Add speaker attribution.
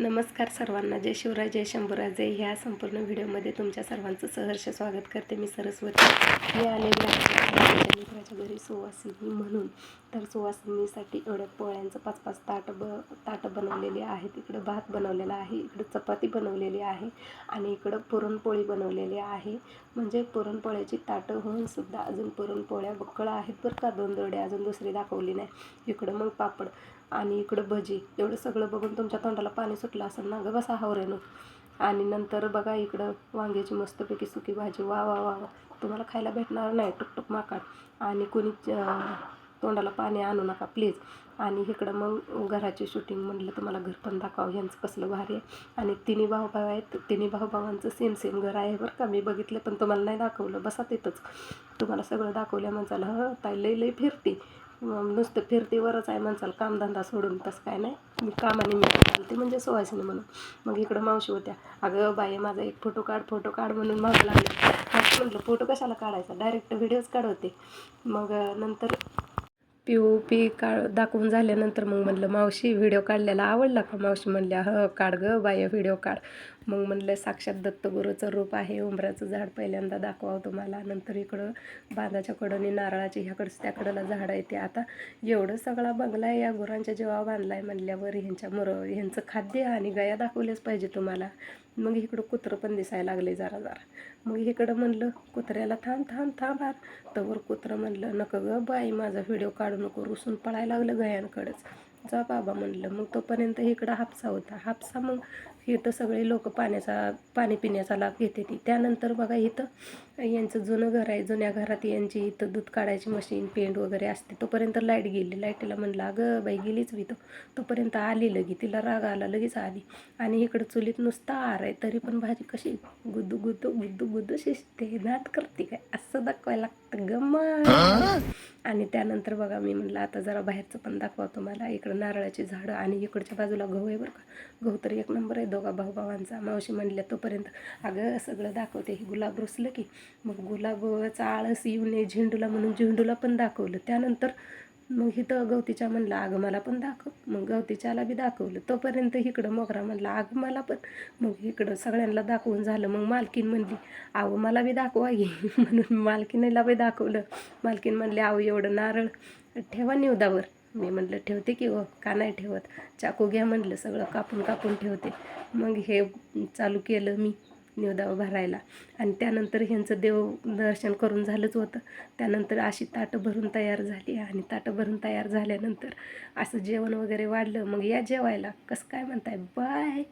Speaker 1: नमस्कार सर्वांना. जय शिवराय जय शंभूराज जय ह्या संपूर्ण व्हिडिओमध्ये तुमच्या सर्वांचं सहर्ष स्वागत करते मी सरस्वती. मी आलेली आहे मित्राच्या घरी सुवासिनी म्हणून. तर सुवासिनीसाठी एवढ्या पोळ्यांचं पाच पाच ताट ब ताटं बनवलेली आहेत इकडं भात बनवलेला आहे इकडं चपाती बनवलेली आहे आणि इकडं पुरणपोळी बनवलेली आहे. म्हणजे पुरणपोळ्याची ताटं होऊन सुद्धा अजून पुरणपोळ्या बक्कळ आहेत बरं का. दोन दोरड्या अजून दुसरी दाखवली नाही. इकडं मग पापड. आणि इकडं भजी. एवढं सगळं बघून तुमच्या तोंडाला पाणी सुटलं असेल ना गं बसा हावरेनं. आणि नंतर बघा इकडं वांग्याची मस्तपैकी सुकी भाजी. वा वा वा वा. तुम्हाला खायला भेटणार नाही. टुकटुक माकाड आणि कोणी तोंडाला पाणी आणू नका प्लीज. आणि इकडं मग घराची शूटिंग म्हणलं तुम्हाला घर पण दाखवावं. यांचं कसलं भारी आहे. आणि तिन्ही भाऊभाव आहेत. तिन्ही भाऊभावांचं सेम सेम घर आहे बरं का. मी बघितलं पण तुम्हाला नाही दाखवलं. बसा तिथंच. तुम्हाला सगळं दाखवल्या माणसाला हं ताई लई लई फिरती. नुसतं फिरतीवरच आहे म्हणसाल कामधंदा सोडून तसं काय नाही. मी कामानिमित्त चालते म्हणजे सुवासिनी म्हणून. मग इकडं मावशी होत्या. अगं बाई माझा एक फोटो काढ फोटो काढ म्हणून मागं लागले. म्हटलं फोटो कशाला काढायचा? डायरेक्ट व्हिडिओज काढवते. मग नंतर पी ओ पी काळ दाखवून झाल्यानंतर मग म्हणलं मावशी व्हिडिओ काढलेला आवडला का? मावशी म्हणल्या ह काढ ग बाय व्हिडिओ काढ. मग म्हणलं साक्षात दत्तगुरूचं रूप आहे उंबराचं झाड पहिल्यांदा दाखवावं तुम्हाला. नंतर इकडं बांधाच्या कडनी नारळाची ह्याकडंच त्याकडला झाड आहे ते आता. एवढं सगळा बंगला आहे या गुरांच्या जेव्हा बांधला आहे म्हणल्यावर ह्यांच्या मुर ह्यांचं खाद्य आणि गया दाखवलेच पाहिजे तुम्हाला. मग इकडं कुत्रं पण दिसायला लागले जरा जरा. मग इकडं म्हणलं कुत्र्याला थांब थांब थांब आर तवर कुत्रं म्हणलं नको ग बाई माझा व्हिडिओ काढू नको रुसून पळायला लागलं गयांकडंच जा बाबा म्हणलं. मग तोपर्यंत इकडं हापसा होता. हापसा मग इथं सगळे लोक पाण्याचा पाणी पिण्याचा लाभ घेते ती. त्यानंतर बघा इथं यांचं जुनं घर आहे. जुन्या घरात यांची इथं दूध काढायची मशीन पेंड वगैरे असते. तोपर्यंत लाइट गेली. लाईटीला म्हणलं अगं बाई गेलीच मी तो तोपर्यंत आली लगी तिला राग आला लगेच आली. आणि इकडं चुलीत नुसता आर आहे. तरी पण भाजी कशी गुद्दू गुद्दू गुद्दू गुद्दू शिजते. नाट करते काय? असं दाखवायला लागतं. गम्मा आणि त्यानंतर बघा मी म्हणलं आता जरा बाहेरचं पण दाखवा तुम्हाला. इकडं नारळाची झाडं आणि इकडच्या बाजूला गहू आहे बरं का. गहू तर एक नंबर आहे. दोघा भाऊ भावांचा मावशी म्हणल्या तोपर्यंत अगं सगळं दाखवते. हे गुलाब रुसलं की मग गुलाबाचा आळस येऊ नये झेंडूला म्हणून झेंडूला पण दाखवलं. त्यानंतर मग इथं गवतीच्या म्हणलं अगं मला पण दाखव. मग गवतीच्याला बी दाखवलं. तोपर्यंत इकडं मोगरा म्हणला अगं मला पण. मग इकडं सगळ्यांना दाखवून झालं. मग मालकीन म्हणली अहो मला बी दाखवा घे म्हणून मालकीनला बी दाखवलं. मालकीन म्हणले आव एवढं नारळ ठेवा निवदावर. मी म्हटलं ठेवते की हो का नाही ठेवत? चाकू घ्या म्हटलं सगळं कापून कापून ठेवते. मग हे चालू केलं मी निवदावर भरायला. आणि त्यानंतर ह्यांचं देव दर्शन करून झालंच होतं. त्यानंतर अशी ताटं भरून तयार झाली. आणि ताटं भरून तयार झाल्यानंतर असं जेवण वगैरे वाढलं. मग या जेवायला कसं काय म्हणताय? बाय!